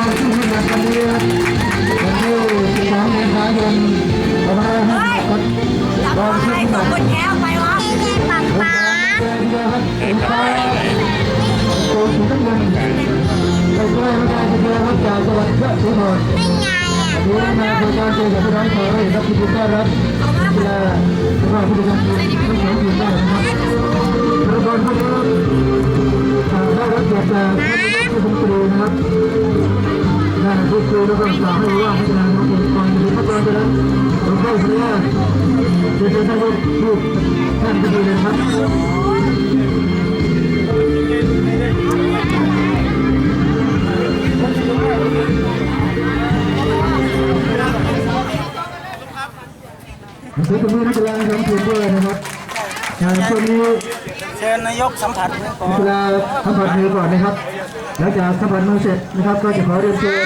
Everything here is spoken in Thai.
องที่มีงานวันนี้วันที่12เมษายนรับรองไปที่ตกบนแก้วไปวะป๊าป๊าโอ้สีน้ำเงินไปใกล้ไม่ได้จะเจอครับจากจังหวัดยะโสธรไม่ไงอะดูมาโครงการเจอกับพี่น้องชาวไร่รับที่ต้อนรับกีฬาว่าผู้จัดการทีมทั้งสองทีมได้น ได้พูแล้วก็กล่าวให้ว่าให้งานขององค์กรมีขั้นตอนไปแล้วผมเข้าสัญญาเดี๋ยวจะได้รูปรูปท่านที่ดีเลยครับซื้อตรงนี้นักกีฬาทั้งทีมด้วยนะครับงานช่วงนี้เชิญนายกสัมผัสก่อนนักกีฬาสัมผัสมือก่อนนะครับหลังจากสัมผัสมือเสร็จนะครับก็จะขอเรียนเชิญ